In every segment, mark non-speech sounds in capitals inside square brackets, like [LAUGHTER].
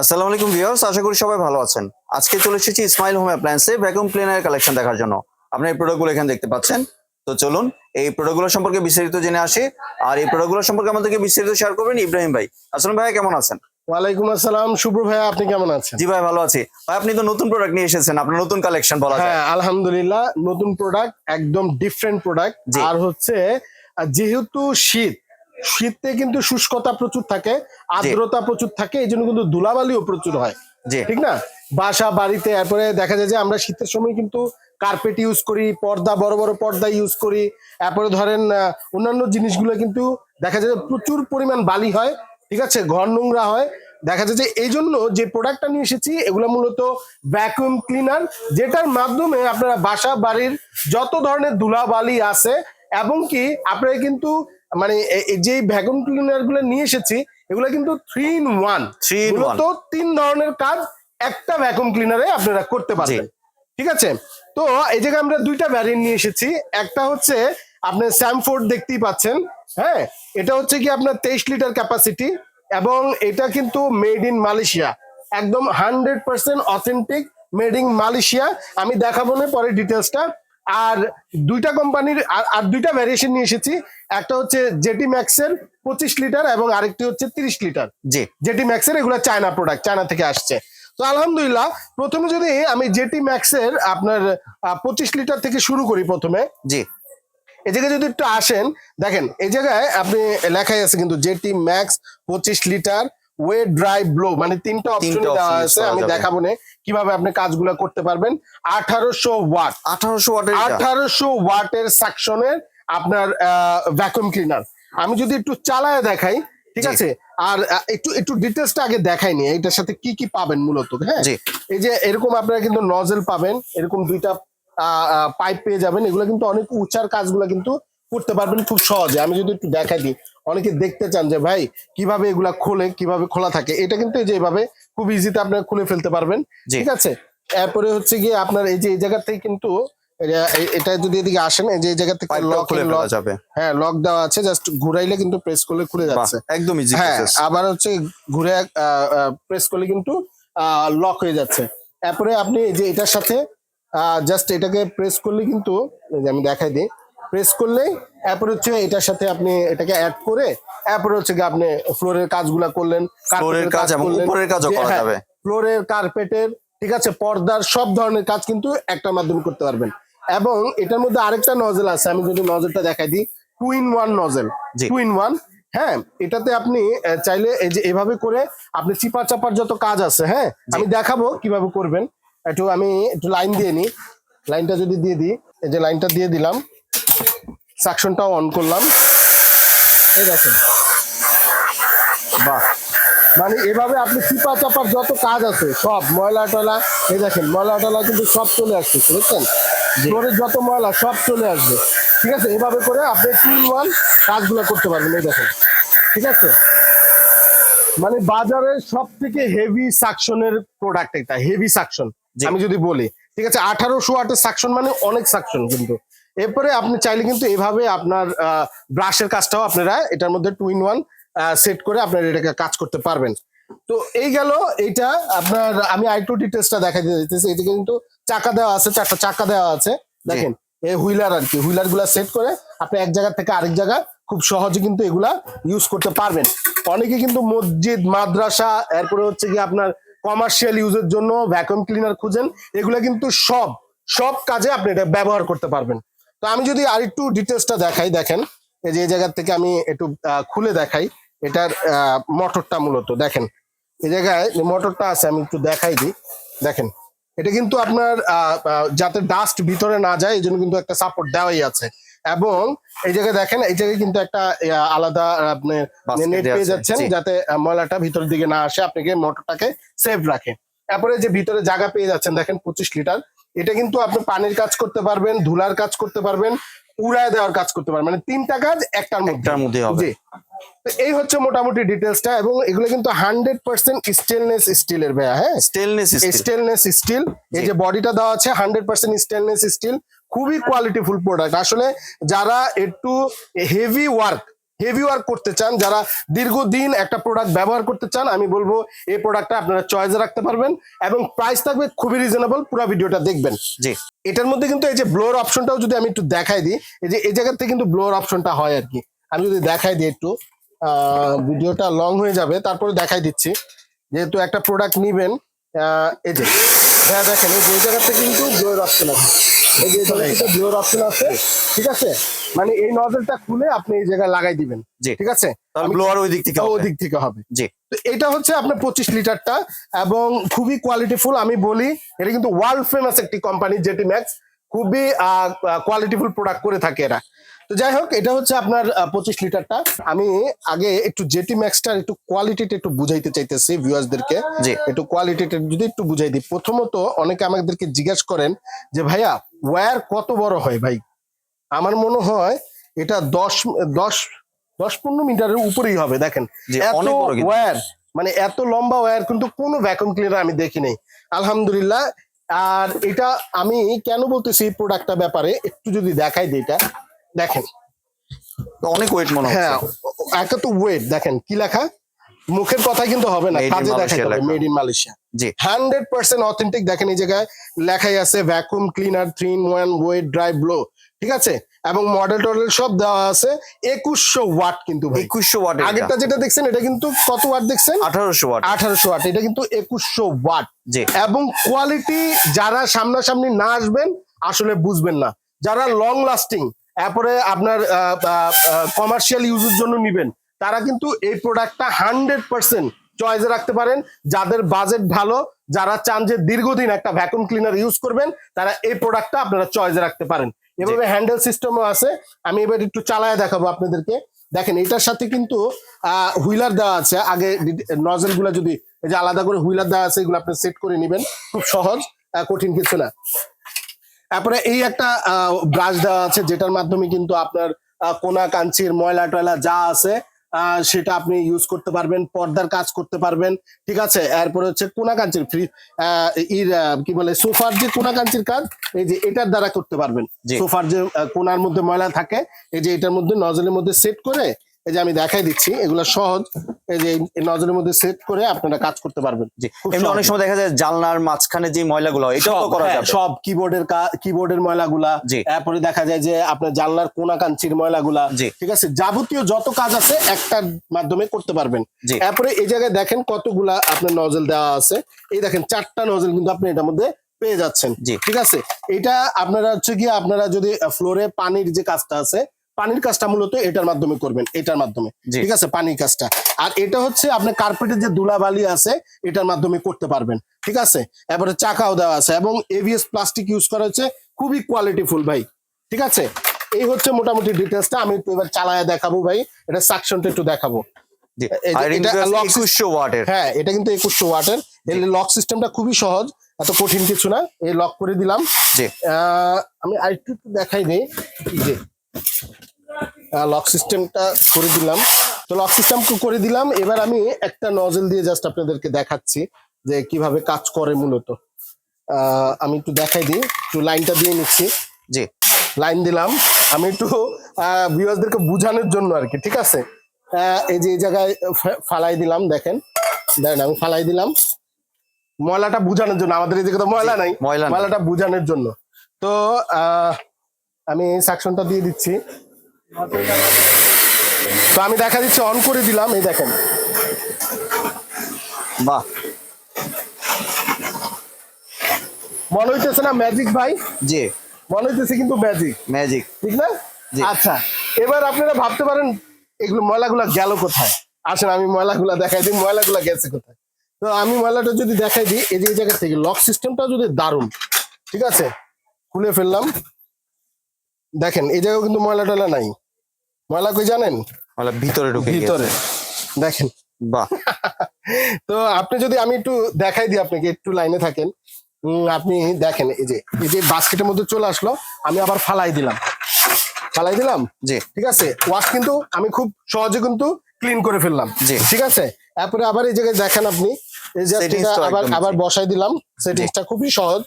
আসসালামু আলাইকুম ভিউয়ার্স আশা করি সবাই ভালো আছেন। আজকে চলে এসেছি স্মাইল হোম অ্যাপ্লায়েন্সে ভ্যাকুয়াম ক্লিনার কালেকশন দেখার জন্য। আপনি এই প্রোডাক্টগুলো এখানে দেখতে পাচ্ছেন। তো চলুন এই প্রোডাক্টগুলো সম্পর্কে বিস্তারিত জেনে আসি। আর এই প্রোডাক্টগুলো সম্পর্কে আমাদেরকে বিস্তারিত শেয়ার করবেন ইব্রাহিম ভাই। আসলাম ভাই কেমন আছেন? ওয়ালাইকুম আসসালাম শুভ্র ভাইয়া আপনি কেমন আছেন? জি ভাই ভালো আছি। ভাই আপনি তো নতুন প্রোডাক্ট নিয়ে এসেছেন আপনার নতুন কালেকশন বলা যায়। হ্যাঁ আলহামদুলিল্লাহ নতুন প্রোডাক্ট একদম ডিফারেন্ট প্রোডাক্ট। আর হচ্ছে যেহেতু শীত শীতে কিন্তু শুষ্কতা প্রচুর থাকে আর্দ্রতা প্রচুর থাকে এই জন্য কিন্তু ধুলাবালিও প্রচুর হয়। ঠিক না? বাসা বাড়িতে এরপরে দেখা যায় যে আমরা শীতের সময় কিন্তু কার্পেট ইউজ করি পর্দা বড় বড় পর্দা ইউজ করি এরপরে ধরেন অন্যান্য জিনিসগুলো কিন্তু দেখা যায় যে প্রচুর পরিমাণ বালি হয় ঠিক আছে? ঘর নোংরা হয়। দেখা যায় যে এই জন্য যে প্রোডাক্টটা নিয়ে এসেছি এগুলো মূলত ভ্যাকুয়াম ক্লিনার যেটার মাধ্যমে আপনারা বাসা বাড়ির যত ধরনের ধুলাবালি আছে এবং কি আপনারা কিন্তু মানে এই যে ভ্যাকুয়াম ক্লিনারগুলো নিয়ে এসেছি এগুলো কিন্তু থ্রি ইন ওয়ান one. মূলত তিন ধরনের কাজ একটা ভ্যাকুম ক্লিনারে আপনারা করতে পারবেন। ঠিক আছে? তো এই জায়গায় আমরা দুইটা ভ্যারিয়েন্ট নিয়ে এসেছি। একটা হচ্ছে আপনি স্যামফোর্ড দেখতেই পাচ্ছেন হ্যাঁ? এটা হচ্ছে কি আপনার তেইশ লিটার ক্যাপাসিটি এবং এটা কিন্তু মেড ইন মালয়েশিয়া। একদম hundred percent authentic made in Malaysia. আমি দেখাবো না পরে ডিটেলসটা আর দুইটা কোম্পানির আর- দুইটা ভ্যারিয়েশন নিয়ে এসেছি। একটা হচ্ছে জেটি ম্যাক্সের পঁচিশ লিটার এবং আরেকটি হচ্ছে তিরিশ লিটার জি। জেটি ম্যাক্সের এগুলো চায়না প্রোডাক্ট চায়না থেকে আসছে। তো আলহামদুলিল্লাহ প্রথমে যদি আমি জেটি ম্যাক্সের আপনার পঁচিশ লিটার থেকে শুরু করি প্রথমে। জি। এই জায়গায় যদি একটু আসেন দেখেন এই জায়গায় আপনি লেখাই আছে কিন্তু জেটি ম্যাক্স পঁচিশ লিটার ওয়ে ড্রাই ব্লো মানে তিনটা অপশন দেওয়া আছে আমি দেখাবো না কীভাবে আপনি কাজগুলো করতে পারবেন। আঠারোশো ওয়াট আঠারোশো ওয়াটের এটা। আঠারোশো ওয়াটের সাকশনের আপনার ভ্যাকুয়াম ক্লিনার আমি যদি একটু চালায় দেখাই ঠিক আছে? আর একটু একটু ডিটেলসটা আগে দেখাইনি এটার সাথে কি কি পাবেন মূলত হ্যাঁ? এই যে এরকম আপনারা কিন্তু নজেল পাবেন এরকম দুইটা পাইপ পেয়ে যাবেন এগুলো কিন্তু অনেক উঁচার কাজগুলো কিন্তু করতে পারবেন খুব সহজে। আমি যদি একটু দেখাই দিই অনেকে দেখতে চান যে ভাই কীভাবে এগুলা খোলে কীভাবে খোলা থাকে? এটা কিন্তু এই যে এভাবে খুব ইজিতে আপনারা খুলে ফেলতে পারবেন। ঠিক আছে? এরপরে হচ্ছে গিয়ে আপনার এই যে এই জায়গা থেকে কিন্তু এটা- যদি এদিকে আসেন এই যে জায়গা থেকে লক খুলে ফেলা যাবে। হ্যাঁ লক দেওয়া আছে জাস্ট ঘুরাইলে কিন্তু প্রেস করলে খুলে যাচ্ছে। একদম ইজি হ্যাঁ আবার হচ্ছে ঘুরে প্রেস করলে কিন্তু লক হয়ে যাচ্ছে। তারপরে আপনি এই যে এটার সাথে জাস্ট এটাকে প্রেস করলে কিন্তু আমি দেখাই দিই প্রেস করলে এরপরে হচ্ছে এটার সাথে আপনি এটাকে অ্যাড করে এরপর হচ্ছে আপনি ফ্লোরের কাজগুলা করলেন ফ্লোরের কাজ এবং। উপরের কাজও করা হ্যাঁ, যাবে। ফ্লোরের কার্পেটের ঠিক আছে পর্দার সব ধরনের কাজ কিন্তু একটার মাধ্যমে করতে পারবেন। এবং এটার মধ্যে আরেকটা নজেল আছে আমি যদি নজেলটা দেখাই দিই two in one nozzle. Two in one হ্যাঁ এটাতে আপনি চাইলে এই যে এভাবে করে আপনি চিপা চাপার যত কাজ আছে হ্যাঁ আমি দেখাবো কীভাবে করবেন। একটু আমি একটু লাইন দিয়ে নিই। লাইনটা যদি দিয়ে দিই এই যে লাইনটা দিয়ে দিলাম। সাকশনটাও অন করলাম। এই দেখেন। বাহ। মানে এভাবে আপনি চিপা চাপার যত কাজ আছে সব ময়লা টয়লা এই দেখেন ময়লা টয়লা কিন্তু সব চলে আসছে বুঝছেন? ফ্লোরের যত ময়লা সব চলে আসবে। ঠিক আছে? এভাবে করে আপনি টু ওয়ান কাজগুলো করতে পারবেন এই দেখেন। ঠিক আছে? মানে বাজারে সব থেকে হেভি সাকশনের প্রোডাক্ট এটা হেভি সাকশন। আমি যদি বলি ঠিক আছে? আঠারোশো ওয়াটের সাকশন মানে অনেক সাকশন কিন্তু। এরপরে আপনি চাইলে কিন্তু এভাবে আপনার ব্রাশের কাজটাও আপনারা এটার মধ্যে টু ইন ওয়ান সেট করে আপনারা এটাকে কাজ করতে পারবেন। তো এই গেল এইটা, আপনার আমি আইটু ডিটেলসটা দেখা দিতেছি এটা কিন্তু চাকা দেওয়া আছে, চারটা চাকা দেওয়া আছে। দেখেন, এই হুইলার আর কি হুইলারগুলা সেট করে আপনি এক জায়গা থেকে আরেক জায়গা খুব সহজে কিন্তু এগুলা ইউজ করতে পারবেন। অনেকে কিন্তু মসজিদ, মাদ্রাসা, এরপরে হচ্ছে কি আপনার কমার্শিয়াল ইউজের জন্য ভ্যাকুয়াম ক্লিনার খুঁজেন। এগুলা কিন্তু সব সব কাজে আপনি এটা ব্যবহার করতে পারবেন। তো আমি যদি আরেকটু ডিটেলসটা দেখাই দেখেন এই যে এই জায়গা থেকে আমি একটু খুলে দেখাই এটার মোটরটা মূলত দেখেন এই জায়গায় যে মোটরটা আছে আমি একটু দেখাই দিই দেখেন এটা কিন্তু আপনার যাতে ডাস্ট ভিতরে না যায় এই জন্য কিন্তু একটা সাপোর্ট দেওয়াই আছে এবং এই জায়গায় দেখেন এই জায়গায় কিন্তু একটা আলাদা আপনি নেট পেয়ে যাচ্ছেন যাতে ময়লাটা ভিতরের দিকে না আসে আপনাকে মোটরটাকে সেভ রাখে তারপরে যে ভিতরে জায়গা পেয়ে যাচ্ছেন দেখেন পঁচিশ লিটার এটা কিন্তু আপনি পানির কাজ করতে পারবেন ধুলার কাজ করতে পারবেন উড়ায় দেওয়ার কাজ করতে পারবেন। মানে তিনটা কাজ একটার মধ্যে। হবে। জি। তো এই হচ্ছে মোটামুটি ডিটেলসটা এবং এগুলো কিন্তু হান্ড্রেড পার্সেন্ট স্টেনলেস স্টিলের ভাইয়া হ্যাঁ? Stainless stainless steel. এই যে বডিটা দেওয়া আছে হান্ড্রেড পার্সেন্ট স্টেনলেস স্টিল। খুবই কোয়ালিটিফুল প্রোডাক্ট আসলে যারা একটু হেভি ওয়ার্ক হেভি ওয়ার্ক করতে চান যারা দীর্ঘদিন একটা প্রোডাক্ট ব্যবহার করতে চান আমি বলব এই প্রোডাক্টটা আপনারা চয়েসে রাখতে পারবেন এবং প্রাইস থাকবে খুবই রিজনেবল পুরো ভিডিওটা দেখবেন। জি। এটার মধ্যে কিন্তু এই যে ব্লোর অপশনটাও যদি আমি একটু দেখাই দিই এই যে এই জায়গাতে কিন্তু ব্লোর অপশনটা হয় আর কি আমি যদি দেখাই দিই একটু ভিডিওটা লং হয়ে যাবে তারপরে দেখাই দিচ্ছি। যেহেতু একটা প্রোডাক্ট নিবেন এই যে হ্যাঁ দেখেন এই জায়গাতে কিন্তু ব্লোর অপশন আছে। এই যে ব্লোর অপশন আছে ঠিক আছে? মানে এই নজলটা খুলে আপনি এই জায়গায় লাগাই দিবেন। ঠিক আছে? ব্লোয়ার ওই দিক থেকে ওই দিক থেকে হবে। জি। তো এটা হচ্ছে আপনার পঁচিশ লিটারটা এবং খুবই কোয়ালিটিফুল আমি বলি এটা কিন্তু ওয়ার্ল্ড ফেমাস একটি কোম্পানি জেটি ম্যাক্স খুবই কোয়ালিটিফুল প্রোডাক্ট করে থাকে এরা। তো যাই হোক এটা হচ্ছে আপনার পঁচিশ লিটারটা। আমি আগে একটু জেটি ম্যাক্সটার একটু কোয়ালিটিটা একটু বুঝাইতে চাইতেছি ভিউয়ার্সদেরকে একটু কোয়ালিটিটা যদি একটু বুঝাই দিই। প্রথমত অনেকে আমাদেরকে জিজ্ঞেস করেন যে ভাইয়া ওয়্যার কত বড় হয় ভাই? আমার মনে হয় এটা দশ দশ দশ পনেরো মিটারের উপরেই হবে দেখেন। এত ওয়্যার মানে এত লম্বা ওয়্যার কিন্তু কোনো ভ্যাকুয়াম ক্লিনার আমি দেখি নাই। আলহামদুলিল্লাহ। আর এটা আমি কেন বলতেছি প্রোডাক্টটা ব্যাপারে একটু যদি দেখাই দিই এটা। দেখেন। অনেক ওয়েট মনে হচ্ছে। হ্যাঁ একটা তো ওয়েট দেখেন কি লেখা? মুখের কথা কিন্তু হবে না কাজে Malaysia হবে মেড ইন মালয়েশিয়া জি। হান্ড্রেড পার্সেন্ট অথেন্টিক দেখেন এই জায়গায় লেখাই আছে vacuum cleaner three in one wet dry blow ঠিক আছে? এবং মডেল টডেল সব দেওয়া আছে একুশশো ওয়াট কিন্তু ভাই। একুশশো ওয়াট আগেরটা যেটা দেখছেন এটা কিন্তু কত ওয়াট দেখছেন? আঠারোশো ওয়াট আঠারোশো ওয়াট এটা কিন্তু একুশশো ওয়াট জি। এবং কোয়ালিটি যারা সামনাসামনি না আসবেন আসলে বুঝবেন না। যারা লং লাস্টিং তারপরে আপনার কমার্শিয়াল ইউজের জন্য নিবেন। তারা কিন্তু এই প্রোডাক্টটা হান্ড্রেড পার্সেন্ট চয়েসে রাখতে পারেন। যাদের বাজেট ভালো যারা চান যে দীর্ঘদিন একটা ভ্যাকুয়াম ক্লিনার ইউজ করবেন তারা এই প্রোডাক্টটা আপনারা চয়েসে রাখতে পারেন। এভাবে হ্যান্ডেল সিস্টেমও আছে। আমি এবার একটু চালায় দেখাবো আপনাদেরকে। দেখেন এটার সাথে কিন্তু হুইলার দেওয়া আছে। আগে নজেলগুলা যদি এই যে আলাদা করে হুইলার দেওয়া আছে এগুলো আপনি সেট করে নেবেন। খুব সহজ কঠিন কিছু না। তারপরে এই একটা ব্রাশ দেওয়া আছে যেটার মাধ্যমে কিন্তু আপনার কোনা কাঞ্চির ময়লা টয়লা যা আছে সেটা আপনি ইউজ করতে পারবেন পর্দার কাজ করতে পারবেন ঠিক আছে এরপরে হচ্ছে কোনা কাঞ্চির ফ্রি ইর কি বলে সোফার যে কোনা কাঞ্চির কাজ এই যে এটার দ্বারা করতে পারবেন। সোফার যে কোনার মধ্যে ময়লা থাকে এই যে এটার মধ্যে নজলের মধ্যে সেট করে এই যে আমি দেখাই দিচ্ছি এগুলো সহজ। এই যে এই নজলের মধ্যে সেট করে আপনারা কাজ করতে পারবেন। জি এমনি অনেক সময় দেখা যায় জানলার মাঝখানে যে ময়লাগুলো এটাও সব, করা হ্যাঁ, যাবে। সব কিবোর্ডের কিবোর্ডের ময়লাগুলা। তারপরে দেখা যায় যে আপনার জানলার কোনা কাঞ্চির ময়লাগুলা। ঠিক আছে? যাবতীয় যত কাজ আছে একটার মাধ্যমে করতে পারবেন। তারপরে এই জায়গায় দেখেন কতগুলা আপনার নজল দেওয়া আছে। এই দেখেন চারটা নজল কিন্তু আপনি এটার মধ্যে পেয়ে যাচ্ছেন। জি। ঠিক আছে? এটা আপনারা হচ্ছে গিয়ে আপনারা যদি ফ্লোরে পানির যে কাজটা আছে পানির কাজটা মূলত এটার মাধ্যমে করবেন এটার মাধ্যমে। ঠিক আছে? পানির কাজটা। আর এটা হচ্ছে আপনার কার্পেটের যে ধুলাবালি আছে এটার মাধ্যমে করতে পারবেন। ঠিক আছে? এবারে চাকাও দেওয়া আছে এবং এভিএস প্লাস্টিক ইউজ করা হচ্ছে খুবই কোয়ালিটিফুল ভাই। ঠিক আছে? এই হচ্ছে মোটামুটি ডিটেলসটা আমি একটু এবার চালায় দেখাবো ভাই। এটা সাকশনটা একটু দেখাবো। হ্যাঁ এটা কিন্তু একুশশো ওয়াটের। লক সিস্টেমটা খুবই সহজ এত কঠিন কিছু না। এই লক করে দিলাম। আমি আরেকটু একটু দেখাই দিই। এই যে লক সিস্টেমটা করে দিলাম। তো লক সিস্টেম করে দিলাম। এবার আমি একটা নজল দিয়ে জাস্ট আপনাদেরকে দেখাচ্ছি যে কীভাবে কাজ করে মূলত। আমি একটু দেখাই দিই একটু লাইনটা দিয়ে নিচ্ছি। জি লাইন দিলাম। আমি একটু ভিউয়ার্সদেরকে বোঝানোর জন্য আর কি ঠিক আছে? এই যে এই জায়গায় ফালাই দিলাম দেখেন। দেখেন আমি ফালাই দিলাম। ময়লাটা বোঝানোর জন্য আমাদের এদিকে তো ময়লা নাই। ময়লা ময়লাটা বোঝানোর জন্য। তো আহ, আমি সাকশনটা দিয়ে দিচ্ছি। তো আমি দেখা দিচ্ছি অন করে দিলাম এই দেখেন। বাহ। মনে হইতেছে না ম্যাজিক ভাই? জি। মনে হইতেছে কিন্তু ম্যাজিক ম্যাজিক ঠিক না? আচ্ছা এবার আপনারা ভাবতে পারেন এগুলো ময়লাগুলা গেল কোথায়? আসেন আমি ময়লাগুলা দেখাই দিই ময়লাগুলা গেছে কোথায়? তো আমি ময়লাটা যদি দেখাই দিই এই যে এই জায়গা থেকে লক সিস্টেমটা যদি দারুণ ঠিক আছে? খুলে ফেললাম। দেখেন এই জায়গায় কিন্তু ময়লা টয়লা নাই। ময়লা কই জানেন? মানে ভিতরে ঢুকে ভিতরে ভিতরে। দেখেন। বাহ। [LAUGHS] তো আপনি যদি আমি একটু দেখাই দিই আপনাকে একটু লাইনে থাকেন। আপনি দেখেন এই যে এই যে বাস্কেটের মধ্যে চলে আসলো আমি আবার ফালাই দিলাম। ফালাই দিলাম? জি। ঠিক আছে? ওয়াশ কিন্তু আমি খুব সহজে কিন্তু ক্লিন করে ফেললাম। জি। ঠিক আছে? তারপরে আবার এই জায়গায় দেখেন আপনি আবার আবার বসাই দিলাম। সেটিংসটা খুবই সহজ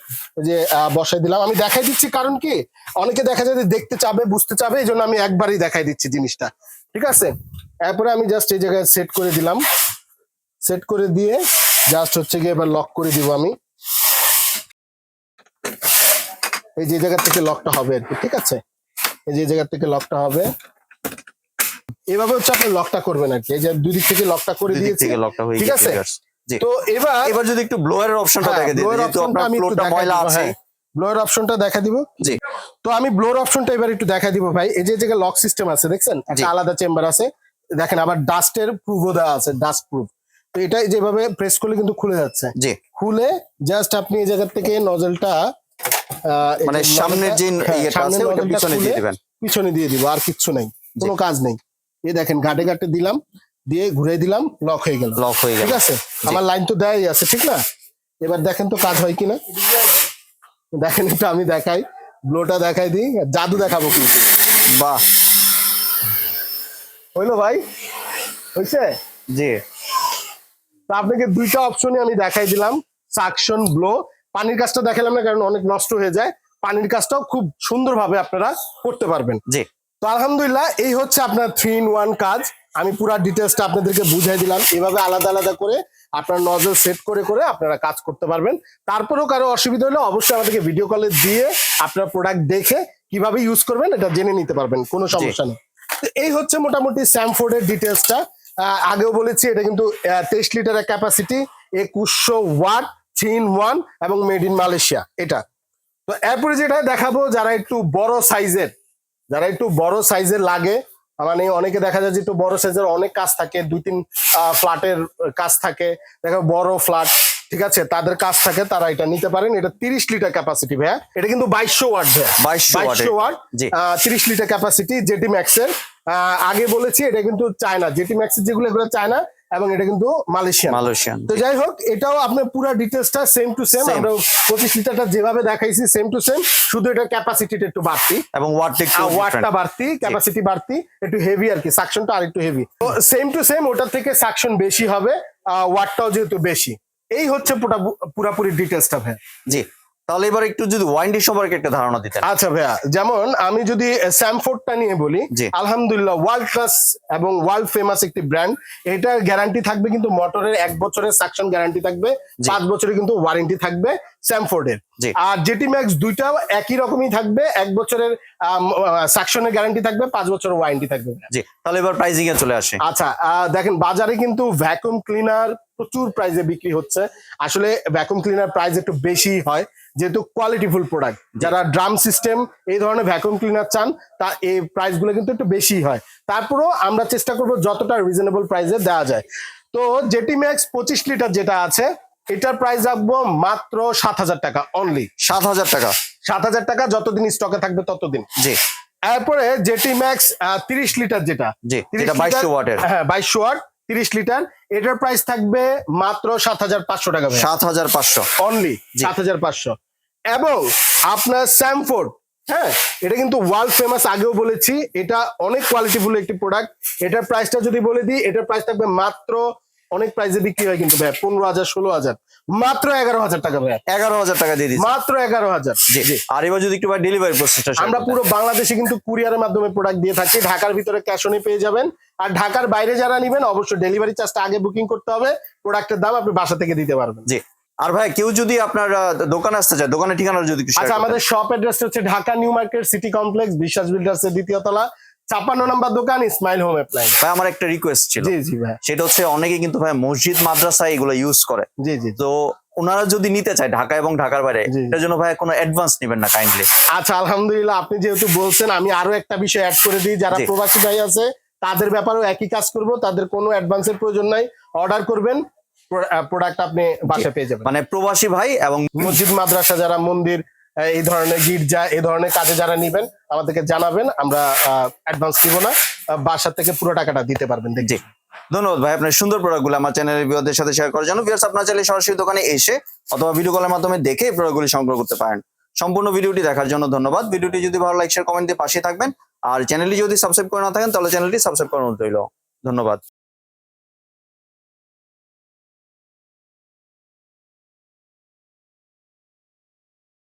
যে বসাই দিলাম। আমি দেখাই দিচ্ছি কারণ কি? অনেকে দেখা যায় দেখতে চাবে বুঝতে চাবে এই জন্য আমি একবারই দেখাই দিচ্ছি জিনিসটা। ঠিক আছে? এরপরে আমি জাস্ট এই জায়গায় সেট করে দিলাম। সেট করে দিয়ে জাস্ট হচ্ছে গিয়ে এবার লক করে দিব আমি। এই যে জায়গা থেকে লকটা হবে আর কি ঠিক আছে? এই যে জায়গা থেকে লকটা হবে। এভাবে হচ্ছে আপনি লকটা করবেন আর কি। এই যে দুই দিক থেকে লকটা করে দিয়েছি। ঠিক আছে? তো এবার এবার যদি একটু ব্লোয়ারের অপশনটা দেখে দিই যেহেতু আপনার ফ্লোরটা ময়লা আছে। হ্যাঁ। ব্লোয়ার অপশনটা দেখা দিব। জি। তো আমি ব্লোর অপশনটা এবার একটু দেখা দিব ভাই। এই যে জায়গায় লক সিস্টেম আছে দেখছেন? আলাদা চেম্বার আছে। দেখেন আবার ডাস্টের প্রুফও দেওয়া আছে ডাস্ট প্রুফ তো এটা যেভাবে প্রেস করলে কিন্তু খুলে যাচ্ছে। জি। খুলে জাস্ট আপনি এই জায়গা থেকে নজলটা মানে সামনের যে হ্যাঁ, ইয়েটা আছে ওটা পিছনে দিয়ে দিবেন। পিছনে দিয়ে দিব আর কিচ্ছু নাই কোনো কাজ নেই। এই দেখেন ঘাটে ঘাটে দিলাম। দিয়ে ঘুরে দিলাম লক হয়ে গেল। লক হয়ে গেল। ঠিক আছে? আমার লাইন তো দেয়াই আছে ঠিক না? এবার দেখেন তো কাজ হয় কিনা। দেখেন একটু আমি দেখাই ব্লোটা দেখাই দিই জাদু দেখাবো কিন্তু বাহ। হইল ভাই? হয়েছে জি। তো আপনাকে দুইটা অপশনই আমি দেখাই দিলাম সাকশন ব্লো পানির কাজটা দেখালাম না কারণ অনেক নষ্ট হয়ে যায়। পানির কাজটাও খুব সুন্দরভাবে আপনারা করতে পারবেন। জি। তো আলহামদুলিল্লাহ এই হচ্ছে আপনার থ্রি ইন ওয়ান কাজ। আমি পুরো ডিটেলসটা আপনাদেরকে বুঝাই দিলাম। এভাবে আলাদা আলাদা করে আপনার নজর সেট করে করে আপনারা কাজ করতে পারবেন। তারপরেও কারও অসুবিধা হলে অবশ্যই আমাদেরকে ভিডিও কলে দিয়ে আপনার প্রোডাক্ট দেখে কীভাবে ইউজ করবেন এটা জেনে নিতে পারবেন কোনো সমস্যা নেই। তো এই হচ্ছে মোটামুটি স্যামফোর্ডের ডিটেলসটা আগেও বলেছি এটা কিন্তু তেইশ লিটারের ক্যাপাসিটি একুশশো ওয়াট থ্রি ইন ওয়ান এবং মেড ইন মালয়েশিয়া এটা। তো এরপরে যেটা দেখাবো যারা একটু বড় সাইজের যারা একটু বড় সাইজের লাগে মানে অনেকে দেখা যায় যে একটু বড় সাইজের অনেক কাজ থাকে দুই তিন ফ্ল্যাটের কাজ থাকে দেখা বড় ফ্ল্যাট ঠিক আছে? তাদের কাজ থাকে তারা এটা নিতে পারেন। এটা তিরিশ লিটার ক্যাপাসিটি ভাই এটা কিন্তু বাইশশো ওয়াট ভাইয়া। 2200 বাইশশো ওয়াট। তিরিশ লিটার ক্যাপাসিটি জেটি ম্যাক্সের আহ, আগে বলেছি এটা কিন্তু চায়না জেটি ম্যাক্সের যেগুলো এগুলো চায়না এবং এটা কিন্তু মালয়েশিয়ান। মালয়েশিয়ান। তো যাই হোক এটাও আপনার পুরো ডিটেলসটা সেম টু সেম আমরা পঁচিশ লিটারটা যেভাবে দেখাইছি সেম টু সেম শুধু এটার ক্যাপাসিটিটা একটু বাড়তি। এবং ওয়াটটা একটু ওয়াটটা বাড়তি ক্যাপাসিটি বাড়তি একটু হেভি আর কি। সাকশনটা আর একটু হেভি তো সেম টু সেম ওটার থেকে সাকশন বেশি হবে ওয়াটটাও যেহেতু বেশি। এই হচ্ছে পুরা- পুরাপুরি ডিটেলসটা ভাই। জি। তাহলে এবার একটু যদি ওয়ারেন্টি সম্পর্কে একটা ধারণা দিতেন। আচ্ছা ভাইয়া যেমন আমি যদি স্যামফোর্ডটা নিয়ে বলি আলহামদুলিল্লাহ ওয়ার্ল্ড ক্লাস এবং ওয়ার্ল্ড ফেমাস একটি ব্র্যান্ড এটার গ্যারান্টি থাকবে কিন্তু মোটরের এক বছরের সাকশন গ্যারান্টি থাকবে। পাঁচ বছরের কিন্তু ওয়ারেন্টি থাকবে স্যামফোর্ডের। আর জেটি ম্যাক্স দুইটাও একই রকমই থাকবে এক বছরের সাকশনের গ্যারান্টি থাকবে পাঁচ বছরের ওয়ারেন্টি থাকবে। জি তাহলে এবার প্রাইজিং এ চলে আসে। আচ্ছা দেখেন বাজারে কিন্তু ভ্যাকুম ক্লিনার প্রচুর প্রাইসে বিক্রি হচ্ছে। আসলে ভ্যাকুম ক্লিনার প্রাইস একটু বেশি হয় যেহেতু কোয়ালিটিফুল প্রোডাক্ট যারা ড্রাম সিস্টেম এই ধরনের ভ্যাকুম ক্লিনার চান তা এই প্রাইসগুলো কিন্তু একটু বেশি হয়। তারপরেও আমরা চেষ্টা করব যতটা রিজনেবল প্রাইসে দেওয়া যায়। তো জেটি ম্যাক্স পঁচিশ লিটার যেটা আছে এটার প্রাইস রাখব মাত্র সাত হাজার টাকা অনলি সাত হাজার টাকা। সাত হাজার টাকা যতদিন স্টকে থাকবে ততদিন। জি। এরপরে জেটি ম্যাক্স তিরিশ লিটার যেটা। জি 30 এটা বাইশশো ওয়াটের। হ্যাঁ বাইশশো ওয়াট। তিরিশ লিটার এটার প্রাইস থাকবে মাত্র সাত হাজার পাঁচশো টাকা সাত হাজার পাঁচশো। অনলি। সাত হাজার পাঁচশো। এবং আপনার স্যামফোর্ড হ্যাঁ এটা কিন্তু ওয়ার্ল্ড ফেমাস আগেও বলেছি এটা অনেক কোয়ালিটিফুল একটি প্রোডাক্ট এটার প্রাইসটা যদি বলে দিই এটার প্রাইস থাকবে মাত্র অনেক প্রাইসে বিক্রি হয় কিন্তু ভাই পনেরো হাজার ষোলো হাজার। মাত্র এগারো হাজার টাকা ভাই এগারো হাজার টাকা দিয়ে দিচ্ছি মাত্র এগারো হাজার। জি আর এবার যদি একটু ডেলিভারি প্রসেসটা আমরা পুরো বাংলাদেশে কিন্তু কুরিয়ারের মাধ্যমে প্রোডাক্ট দিয়ে থাকি। ঢাকার ভিতরে ক্যাশ অনে পেয়ে যাবেন। আর ঢাকার বাইরে যারা নেবেন অবশ্যই ডেলিভারি চার্জটা আগে বুকিং করতে হবে। প্রোডাক্টের দাম আপনি বাসা থেকে দিতে পারবেন। জি। আর ভাই কেউ যদি আপনার দোকান আসতে চায় দোকানের ঠিকানা যদি আচ্ছা আমাদের শপ অ্যাড্রেস হচ্ছে Dhaka new market city complex Biswas builders এর দ্বিতীয় তলা। ছাপ্পান্ন নম্বর দোকান ইসমাইল হোম অ্যাপ্লায়েন্স ভাই আমার একটা রিকোয়েস্ট ছিল। জি জি ভাই। সেটা হচ্ছে অনেকে কিন্তু ভাই মসজিদ মাদ্রাসা এগুলো ইউজ করে। জি জি। তো ওনারা যদি নিতে চায় ঢাকা এবং ঢাকার বাইরে। এটার জন্য ভাই কোনো অ্যাডভান্স নেবেন না কাইন্ডলি আচ্ছা আলহামদুলিল্লাহ আপনি যেহেতু বলছেন আমি আরও একটা বিষয় অ্যাড করে দিই। যারা প্রবাসী ভাই আছে তাদের ব্যাপারেও একই কাজ করব। তাদের কোনো অ্যাডভান্সের প্রয়োজন নাই। অর্ডার করবেন প্রোডাক্ট আপনি বাসায় পেয়ে যাবেন। মানে প্রবাসী ভাই এবং মসজিদ মাদ্রাসা যারা মন্দির এই ধরনের গির্জা, এই ধরনের কাজে যারা নিবেন, আমাদেরকে জানাবেন, আমরা অ্যাডভান্স নিব না। বাসা থেকে পুরো টাকাটা দিতে পারবেন দেখি জি। ধন্যবাদ ভাই, আপনার সুন্দর প্রোডাক্টগুলো আমার চ্যানেলের ভিউয়ারদের সাথে শেয়ার করার জন্য। ভিউয়ার্স আপনার চাইলে সরাসরি দোকানে এসে অথবা ভিডিও কলের মাধ্যমে দেখে এই প্রোডাক্টগুলি সংগ্রহ করতে পারেন। সম্পূর্ণ ভিডিওটি দেখার জন্য ধন্যবাদ। ভিডিওটি যদি ভালো লাইক শেয়ার কমেন্ট দিয়ে পাশে থাকবেন। আর চ্যানেলটি যদি সাবস্ক্রাইব করে না থাকেন, তাহলে চ্যানেলটি সাবস্ক্রাইব করানো রইল। ধন্যবাদ।